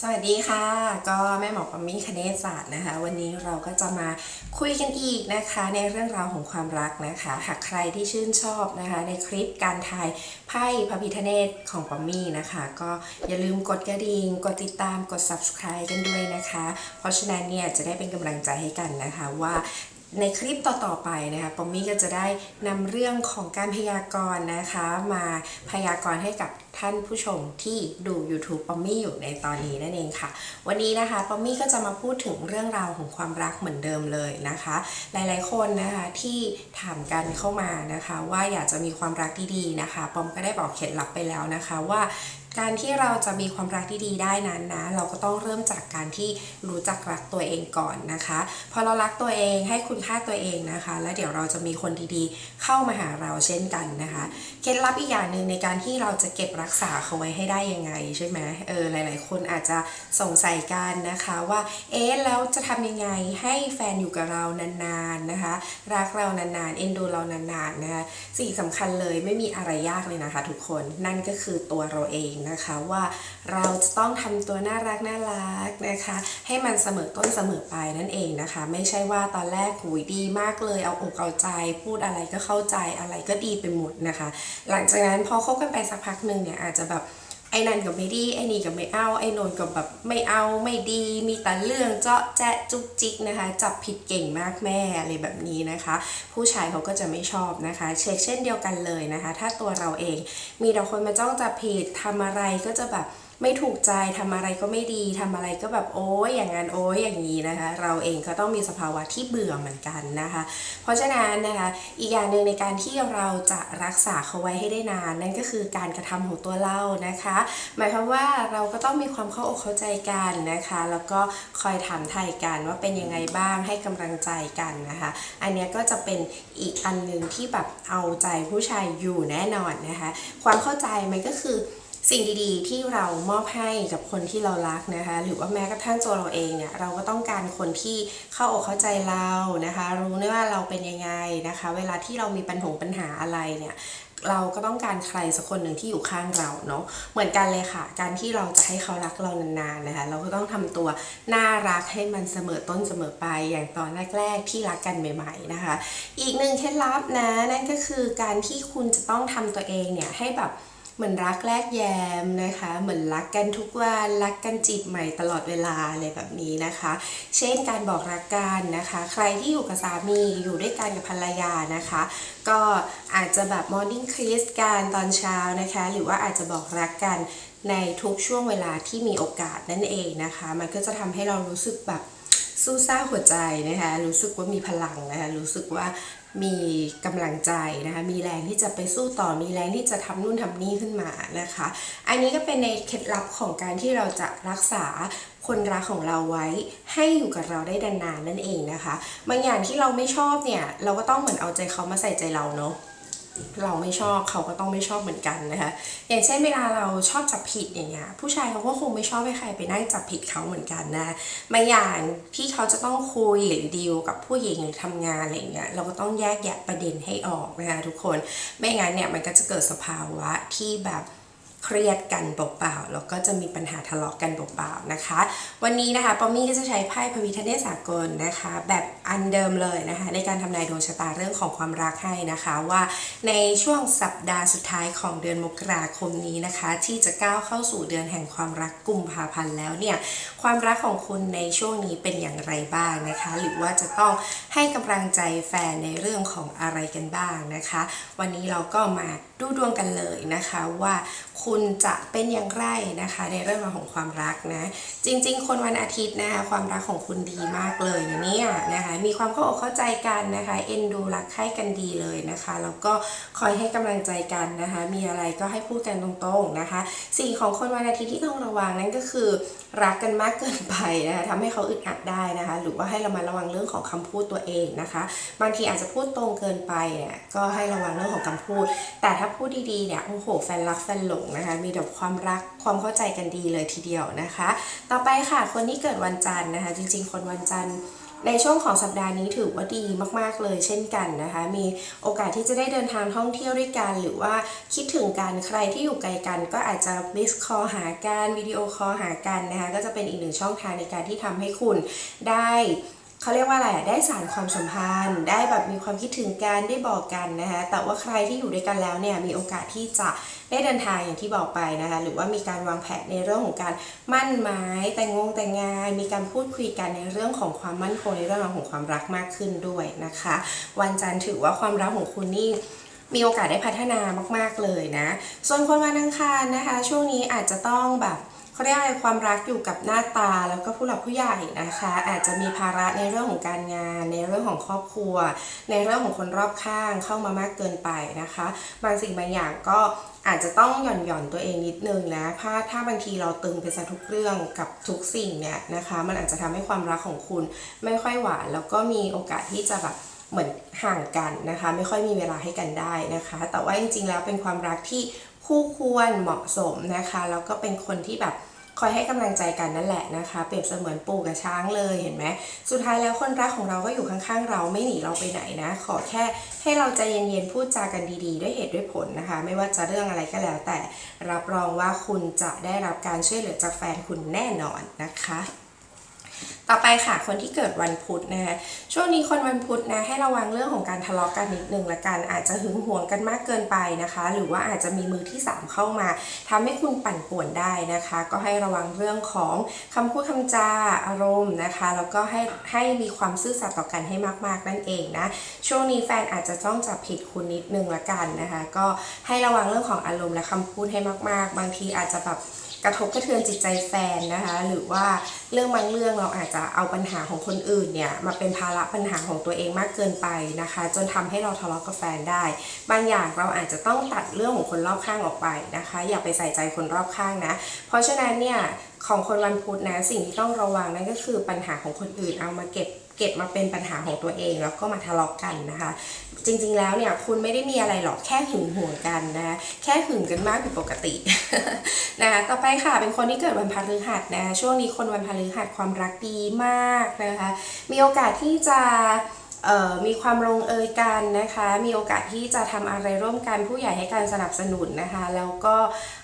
สวัสดีค่ะ ก็แม่หมอปามี่คเนศศาสตร์นะคะ วันนี้เราก็จะมาคุยกันอีกนะคะในเรื่องราวของความรักนะคะ หากใครที่ชื่นชอบนะคะ ในคลิปการทายไพ่พระพิธเนศของปามี่นะคะ ก็อย่าลืมกดกระดิ่งกดติดตามกด subscribe กันด้วยนะคะ เพราะฉะนั้นเนี่ยจะได้เป็นกำลังใจให้กันนะคะว่า ในคลิปต่อๆไปนะคะปอมมี่ก็จะได้นำเรื่องของการพยากรณ์นะคะ มาพยากรณ์ให้กับท่านผู้ชมที่ดู YouTube ปอมมี่อยู่ในตอนนี้นั่นเองค่ะ วันนี้นะคะปอมมี่ก็จะมาพูดถึงเรื่องราวของความรักเหมือนเดิมเลยนะคะ หลายๆคนนะคะที่ถามกันเข้ามานะคะ ว่าอยากจะมีความรักที่ดีนะคะ ปอมก็ได้บอกเคล็ดลับไปแล้วนะคะว่า การที่เราจะมีความรักที่ดีได้นั้นนะ เราก็ต้องเริ่มจากการที่รู้จักรักตัวเองก่อนนะคะ พอเรารักตัวเองให้คุณค่าตัวเองนะคะ แล้วเดี๋ยวเราจะมีคนดีๆ เข้ามาหาเราเช่นกันนะคะ เคล็ดลับอีกอย่างหนึ่งในการที่เราจะเก็บรักษาเขาไว้ให้ได้ยังไงใช่ไหมเออหลาย ๆ คนอาจจะสงสัยกันนะคะว่าเอ๊ะแล้วจะทำยังไงให้แฟนอยู่กับเรานานๆนะคะ รักเรานานๆเอ็นดูเรานานๆนะคะสิ่งสำคัญเลยไม่มีอะไรยากเลยนะคะ ทุกคนนั่นก็คือตัวเราเองนะคะว่าเราจะต้องทำตัวน่ารักน่ารักนะคะ ให้มันเสมอต้นเสมอปลายนั่นเองนะคะ ไม่ใช่ว่าตอนแรกหุยดีมากเลย เอาอกเอาใจ พูดอะไรก็เข้าใจอะไรก็ดีไปหมดนะคะ หลังจากนั้นพอคบกันไปสักพักหนึ่งเนี่ยอาจจะแบบ ไอ้นั่นก็ไม่ดีไอ้นี่ก็ไม่เอาไอ้นนก็แบบไม่เอาไม่ดี มีแต่เรื่องเจาะแจ๊ะจุกจิกนะคะ จับผิดเก่งมากแม่อะไรแบบนี้นะคะ ผู้ชายเขาก็จะไม่ชอบนะคะ เช็คเช่นเดียวกันเลยนะคะ ถ้าตัวเราเองมีแต่คนมาจ้องจับผิดทำอะไรก็จะแบบ ไม่ถูกใจทำอะไรก็ไม่ดีทำอะไรก็แบบโอ้ยอย่างนั้นโอ้ยอย่างนี้นะคะ เราเองก็ต้องมีสภาวะที่เบื่อเหมือนกันนะคะ เพราะฉะนั้นนะคะอีกอย่างหนึ่งในการที่เราจะรักษาเขาไว้ให้ได้นาน นั่นก็คือการกระทำของตัวเรานะคะ หมายความว่าเราก็ต้องมีความเข้าอกเข้าใจกันนะคะ แล้วก็คอยถามไทยกันว่าเป็นยังไงบ้างให้กำลังใจกันนะคะ อันนี้ก็จะเป็นอีกอันหนึ่งที่แบบเอาใจผู้ชายอยู่แน่นอนนะคะ ความเข้าใจมันก็คือ สิ่งดีๆ ที่เรามอบให้กับคนที่เรารักนะคะ หรือว่าแม้กระทั่งตัวเราเองเนี่ยเราก็ต้องการคนที่เข้าอกเข้าใจเรานะคะ รู้ด้วยว่าเราเป็นยังไงนะคะ เวลาที่เรามีปัญหาปัญหาอะไรเนี่ยเราก็ต้องการใครสักคนหนึ่งที่อยู่ข้างเราเนาะเหมือนกันเลยค่ะ การที่เราจะให้เขารักเรานานๆนะคะเราก็ต้องทำตัวน่ารักให้มันเสมอต้นเสมอไปอย่างตอนแรก ๆ ที่รักกันใหม่ ๆนะคะ อีกหนึ่งเคล็ดลับนะนั่นก็คือการที่คุณจะต้องทำตัวเองเนี่ยให้แบบ เหมือนรักแรกแยมนะคะ เหมือนรักกันทุกวันรักกันจีบใหม่ตลอดเวลาอะไรแบบนี้นะคะ เช่นการบอกรักกันนะคะ ใครที่อยู่กับสามีอยู่ด้วยกันกับภรรยานะคะ ก็อาจจะแบบ morning kiss กันตอนเช้านะคะ หรือว่าอาจจะบอกรักกันในทุกช่วงเวลาที่มีโอกาสนั่นเองนะคะ มันก็จะทำให้เรารู้สึกแบบสู้ซ่าหัวใจนะคะ รู้สึกว่ามีพลังนะคะ รู้สึกว่า มีกำลังใจนะคะ มีแรงที่จะไปสู้ต่อ มีแรงที่จะทำนู่นทำนี่ขึ้นมานะคะ อันนี้ก็เป็นในเคล็ดลับของการที่เราจะรักษาคนรักของเราไว้ให้อยู่กับเราได้นานๆนั่นเองนะคะ บางอย่างที่เราไม่ชอบเนี่ย เราก็ต้องเหมือนเอาใจเขามาใส่ใจเราเนาะ เราไม่ชอบเขาก็ต้องไม่ชอบเหมือนกันนะคะ อย่างเช่นเวลาเราชอบจับผิดอย่างเงี้ยผู้ชายเขาก็คงไม่ชอบให้ใครไปนั่งจับผิดเขาเหมือนกันนะบางอย่างที่เขาจะต้องคุยหรือดีลกับผู้หญิงหรือทำงานอะไรเงี้ยเราก็ต้องแยกแยะประเด็นให้ออกนะคะทุกคนไม่งั้นเนี่ยมันก็จะเกิดสภาวะที่แบบ เครียดกันเปล่าๆแล้วก็จะมีปัญหาทะเลาะกันเปล่าๆนะคะ วันนี้นะคะปอมมี่ก็จะใช้ไพ่พวิทเนศสากลนะคะ แบบอันเดิมเลยนะคะ ในการทำนายดวงชะตาเรื่องของความรักให้นะคะว่าในช่วงสัปดาห์สุดท้ายของเดือนมกราคมนี้นะคะ ที่จะก้าวเข้าสู่เดือนแห่งความรักกุมภาพันธ์แล้วเนี่ยความรักของคุณในช่วงนี้เป็นอย่างไรบ้างนะคะ หรือว่าจะต้องให้กำลังใจแฟนในเรื่องของอะไรกันบ้างนะคะ วันนี้เราก็มา ดูดวงกันเลยนะคะว่าคุณจะเป็นอย่างไรนะคะ ในเรื่องราวของความรักนะ จริง ๆ คนวันอาทิตย์นะคะความรักของคุณดีมากเลยนะเนี่ยนะคะมีความเข้าอกเข้าใจกันนะคะเอ็นดูรักใคร่กันดีเลยนะคะแล้วก็คอยให้กำลังใจกันนะคะ มีอะไรก็ให้พูดกันตรงๆนะคะ สิ่งของคนวันอาทิตย์ที่ต้องระวังนั่นก็คือ รักกันมากเกินไปนะคะทำให้เขาอึดอัดได้นะคะ หรือว่าให้เรามาระวังเรื่องของคำพูดตัวเองนะคะ บางทีอาจจะพูดตรงเกินไปเนี่ยก็ให้ระวังเรื่องของคำพูด แต่ถ้าพูดดีๆเนี่ยโอ้โหแฟนรักแฟนหลงนะคะ มีแต่ความรักความเข้าใจกันดีเลยทีเดียวนะคะ ต่อไปค่ะคนที่เกิดวันจันทร์นะคะ จริง ๆ คนวันจันทร์ในช่วงของสัปดาห์นี้ถือว่าดีมาก ๆ เลยเช่นกันนะคะ มีโอกาสที่จะได้เดินทางท่องเที่ยวด้วยกัน หรือว่าคิดถึงกันใครที่อยู่ไกลกัน ก็อาจจะมิสคอลหากันวิดีโอคอลหากันนะคะ ก็จะเป็นอีกหนึ่งช่องทางในการที่ทำให้คุณได้ เขาเรียกว่าอะไรอะได้สารความสัมพันธ์ ได้แบบมีความคิดถึงกันได้บอกกันนะคะแต่ว่าใครที่อยู่ด้วยกันแล้วเนี่ยมีโอกาสที่จะได้เดินทางอย่างที่บอกไปนะคะหรือว่ามีการวางแผนในเรื่องของการมั่นหมายแต่งงงแต่งงาน มีการพูดคุยกันในเรื่องของความมั่นคงในเรื่องของความรักมากขึ้นด้วยนะคะ วันจันทร์ถือว่าความรักของคุณนี่มีโอกาสได้พัฒนามาก ๆเลยนะ ส่วนคนวันอังคารนะคะ ช่วงนี้อาจจะต้องแบบ เขาเรียกอะไรความรักอยู่กับหน้าตาแล้วก็ผู้หลักผู้ใหญ่นะคะ อาจจะมีภาระในเรื่องของการงาน ในเรื่องของครอบครัว ในเรื่องของคนรอบข้างเข้ามามากเกินไปนะคะ บางสิ่งบางอย่างก็อาจจะต้องหย่อนหย่อนตัวเองนิดนึงนะถ้าถ้าบางทีเราตึงไปซะทุกเรื่องกับทุกสิ่งเนี่ยนะคะ มันอาจจะทำให้ความรักของคุณไม่ค่อยหวานแล้วก็มีโอกาสที่จะแบบเหมือนห่างกันนะคะ ไม่ค่อยมีเวลาให้กันได้นะคะ แต่ว่าจริงๆแล้วเป็นความรักที่ คู่ควรเหมาะสมนะคะแล้วก็เป็นคนที่แบบคอยให้กำลังใจกันนั่นแหละนะคะ เปรียบเสมือนปู่กับช้างเลยเห็นไหมสุดท้ายแล้วคนรักของเราก็อยู่ข้างๆ เราไม่หนีเราไปไหนนะ ขอแค่ให้เราใจเย็นๆพูดจากันดีๆ ด้วยเหตุด้วยผลนะคะ ไม่ว่าจะเรื่องอะไรก็แล้ว แต่รับรองว่าคุณจะได้รับการช่วยเหลือจากแฟนคุณแน่นอนนะคะ ต่อไปค่ะคนที่เกิดวันพุธนะคะช่วงนี้คนวันพุธนะให้ระวังเรื่องของการทะเลาะกันนิดนึงละกัน อาจจะหึงหวงกันมากเกินไปนะคะ หรือว่าอาจจะมีมือที่ 3 เข้ามาทำให้คุณปั่นป่วนได้นะคะ ก็ให้ระวังเรื่องของคำพูดคำจาอารมณ์นะคะ แล้วก็ให้ให้มีความซื่อสัตย์ต่อกันให้มาก ๆ นั่นเองนะช่วงนี้แฟนอาจจะต้องจับผิดคุณนิดนึงละกันนะคะ ก็ให้ระวังเรื่องของอารมณ์และคำพูดให้มาก ๆ บางทีอาจจะแบบ กระทบกระเทือนจิตใจแฟนนะคะ หรือว่าเรื่องบางเรื่องเราอาจจะเอาปัญหาของคนอื่นเนี่ยมาเป็นภาระปัญหาของตัวเองมากเกินไปนะคะ จนทำให้เราทะเลาะกับแฟนได้ บางอย่างเราอาจจะต้องตัดเรื่องของคนรอบข้างออกไปนะคะ อย่าไปใส่ใจคนรอบข้างนะ เพราะฉะนั้นเนี่ย ของคนวันพุธนะสิ่งที่ต้องระวังนั่นก็คือปัญหาของคนอื่นเอามาเก็บเก็บมาเป็นปัญหาของตัวเองแล้วก็มาทะเลาะกันนะคะ จริงๆแล้วเนี่ยคุณไม่ได้มีอะไรหรอกแค่หึงหวงกันนะแค่หึงกันมากผิดปกตินะคะต่อไปค่ะเป็นคนที่เกิดวันพฤหัสนะช่วงนี้คนวันพฤหัสความรักดีมากนะคะ มีโอกาสที่จะ มีความลงเอยกันนะคะ มีโอกาสที่จะทำอะไรร่วมกันผู้ใหญ่ให้การสนับสนุนนะคะ แล้วก็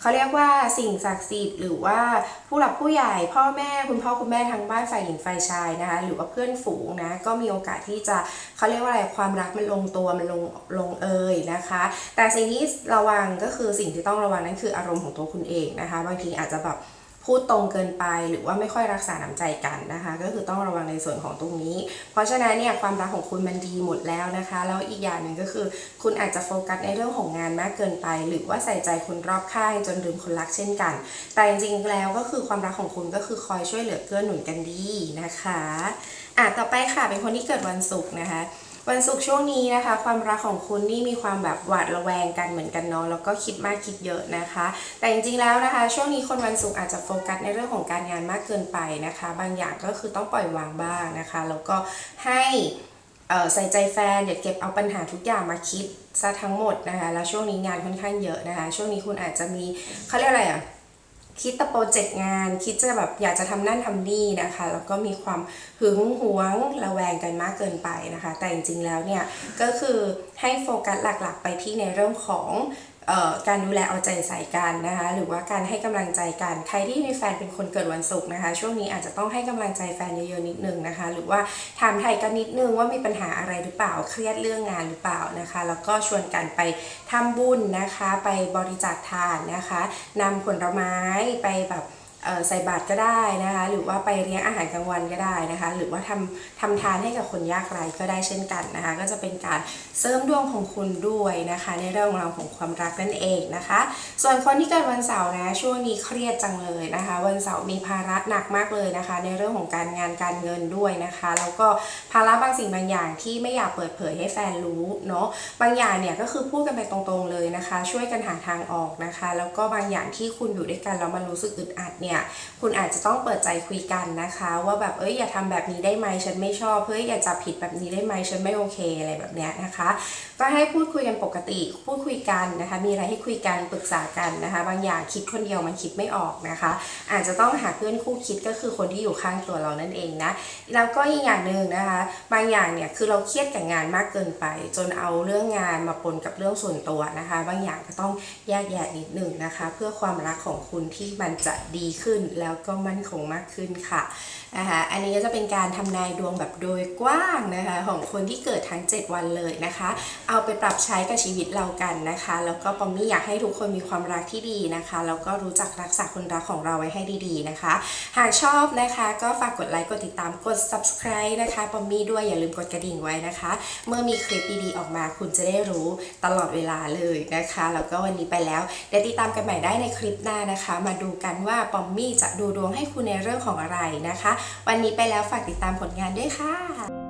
เขาเรียกว่าสิ่งศักดิ์สิทธิ์หรือว่าผู้หลักผู้ใหญ่พ่อแม่คุณพ่อคุณแม่ทางบ้านฝ่ายหญิงฝ่ายชายนะคะ หรือว่าเพื่อนฝูงนะก็มีโอกาสที่จะเขาเรียกว่าอะไรความรักมันลงตัวมันลงลงเอยนะคะ แต่สิ่งที่ระวังก็คือสิ่งที่ต้องระวังนั่นคืออารมณ์ของตัวคุณเองนะคะ บางทีอาจจะแบบ พูดตรงเกินไปหรือว่าไม่ค่อยรักษาน้ำใจกันนะคะ ก็คือต้องระวังในส่วนของตรงนี้ เพราะฉะนั้นเนี่ยความรักของคุณมันดีหมดแล้วนะคะ แล้วอีกอย่างหนึ่งก็คือ คุณอาจจะโฟกัสในเรื่องของงานมากเกินไป หรือว่าใส่ใจคนรอบข้างจนลืมคนรักเช่นกัน แต่จริงๆแล้วก็คือความรักของคุณก็คือคอยช่วยเหลือเกื้อหนุนกันดีนะคะอะต่อไปค่ะเป็นคนที่เกิดวันศุกร์นะคะ วันศุกร์ช่วงนี้นะคะ ความรักของคุณนี่มีความแบบหวาดระแวงกันเหมือนกันเนาะแล้วก็คิดมากคิดเยอะนะคะ แต่จริงๆแล้วนะคะ ช่วงนี้คนวันศุกร์อาจจะโฟกัสในเรื่องของการงานมากเกินไปนะคะ บางอย่างก็คือต้องปล่อยวางบ้างนะคะ แล้วก็ให้ใส่ใจแฟนอย่าเก็บเอาปัญหาทุกอย่างมาคิดซะทั้งหมดนะคะ แล้วช่วงนี้งานค่อนข้างเยอะนะคะ ช่วงนี้คุณอาจจะมีเขาเรียกอะไรอะ คิดแต่โปรเจกต์งาน คิดจะแบบอยากจะทำนั่นทำนี่นะคะ แล้วก็มีความหึงหวงระแวงกันมากเกินไปนะคะ แต่จริงๆแล้วเนี่ยก็คือให้โฟกัสหลักๆ ไปที่ในเรื่องของ การดูแลเอาใจใส่กันนะคะ หรือว่าการให้กำลังใจกัน ใครที่มีแฟนเป็นคนเกิดวันศุกร์นะคะ ช่วงนี้อาจจะต้องให้กำลังใจแฟนเยอะๆนิดนึงนะคะ หรือว่าถามไทยกันนิดนึงว่ามีปัญหาอะไรหรือเปล่า เครียดเรื่องงานหรือเปล่านะคะ แล้วก็ชวนกันไปทำบุญนะคะ ไปบริจาคทานนะคะนำผลไม้ไปแบบ ใส่บาตรก็ได้นะคะ หรือว่าไปเลี้ยงอาหารกลางวันก็ได้นะคะ หรือว่าทำทำทานให้กับคนยากไร้ก็ได้เช่นกันนะคะ ก็จะเป็นการเสริมดวงของคุณด้วยนะคะ ในเรื่องราวของความรักนั่นเองนะคะ ส่วนคนที่เกิดวันเสาร์นะช่วงนี้เครียดจังเลยนะคะ วันเสาร์มีภาระหนักมากเลยนะคะ ในเรื่องของการงานการเงินด้วยนะคะ แล้วก็ภาระบางสิ่งบางอย่างที่ไม่อยากเปิดเผยให้แฟนรู้เนาะบางอย่างเนี่ยก็คือพูดกันไปตรงๆเลยนะคะ ช่วยกันหาทางออกนะคะ แล้วก็บางอย่างที่คุณอยู่ด้วยกันแล้วมันรู้สึกอึดอัดเนี่ยเนี่ยคุณอาจจะต้องเปิดใจคุยกันนะคะ ว่าแบบเอ้ยอย่าทำแบบนี้ได้ไหมฉันไม่ชอบเฮ้ยอย่าจับผิดแบบนี้ได้ไหมฉันไม่โอเคอะไรแบบเนี้ยนะคะ ก็ให้พูดคุยกันปกติพูดคุยกันนะคะ มีอะไรให้คุยกันปรึกษากันนะคะ บางอย่างคิดคนเดียวมันคิดไม่ออกนะคะ อาจจะต้องหาเพื่อนคู่คิดก็คือคนที่อยู่ข้างตัวเรานั่นเองนะแล้วก็อีกอย่างหนึ่งนะคะ บางอย่างเนี่ยคือเราเครียดกับงานมากเกินไป จนเอาเรื่องงานมาปนกับเรื่องส่วนตัวนะคะ บางอย่างก็ต้องแยกแยะนิดหนึ่งนะคะ เพื่อความรักของคุณที่มันจะดีขึ้น แล้วก็มั่นคงมากขึ้นค่ะนะคะอันนี้ก็จะเป็นการทำนายดวงแบบโดยกว้างนะคะของคนที่เกิดทั้ง 7 วันเลยนะคะ เอาไปปรับใช้กับชีวิตเรากันนะคะ แล้วก็ปอมมี่อยากให้ทุกคนมีความรักที่ดีนะคะ แล้วก็รู้จักรักษาคนรักของเราไว้ให้ดีๆนะคะ หากชอบนะคะก็ฝากกดไลค์กดติดตามกด subscribe นะคะปอมมี่ด้วยอย่าลืมกดกระดิ่งไว้นะคะ เมื่อมีคลิปดีๆออกมาคุณจะได้รู้ตลอดเวลาเลยนะคะ แล้วก็วันนี้ไปแล้วเดี๋ยวติดตามกันใหม่ได้ในคลิปหน้านะคะ มาดูกันว่าปอมมมี่จะดูดวงให้คุณในเรื่องของอะไรนะคะ วันนี้ไปแล้วฝากติดตามผลงานด้วยค่ะ